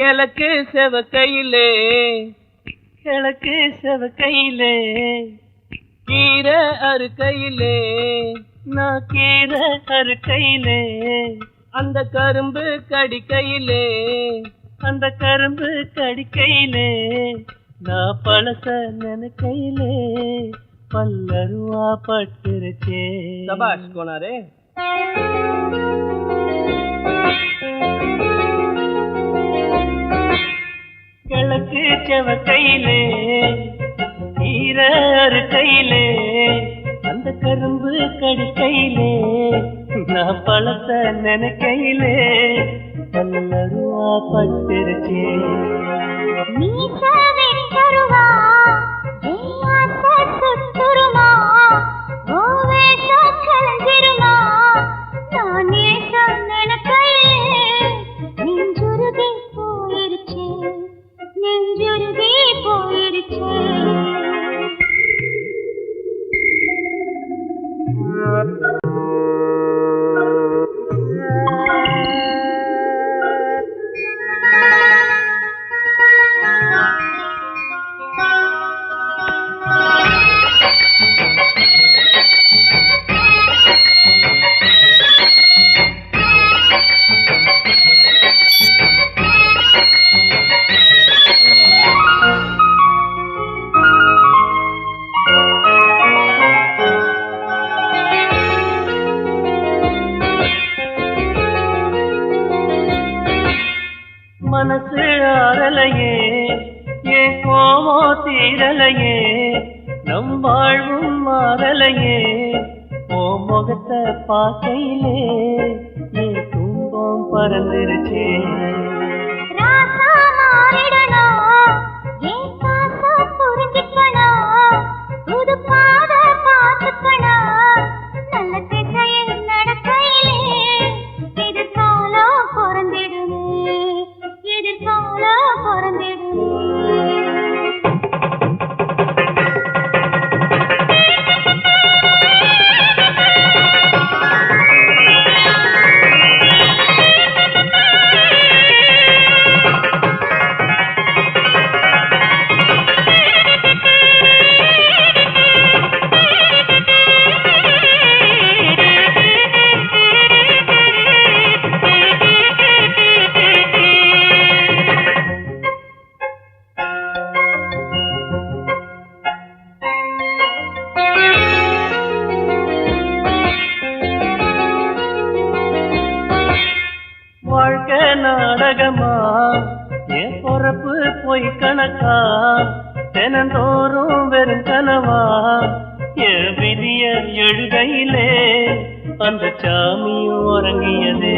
கிழக்கு செவக்கையிலே. கிழக்கு செவக்கையிலே. கீரை அறுக்கையிலே. நான் கீரை அறுக்கையிலே. அந்த கரும்பு கடிக்கையிலே. அந்த கரும்பு கடிக்கையிலே. நான் பழச நினைக்கையிலே. பல்லருவா பட்டுருச்சே சபாஷ் கோனாரே. கிழக்கு கையிலே ஈர கையிலே அந்த கரும்பு கடிக்கையிலே நான் பழத்த நினைக்கையிலே பல்லருவா பட்டுருச்சே. Thank you. தீரலையே நம் வாழ்வும் மாறலையே. ஓ முகத்தை பார்க்கையிலே நீ துன்பம் பறந்துருச்சே. பிறப்பு பொய் கணக்கா? தினந்தோறும் வெறும் கனவா? என் விதிய எழுகையிலே அந்த சாமி உறங்கியதே?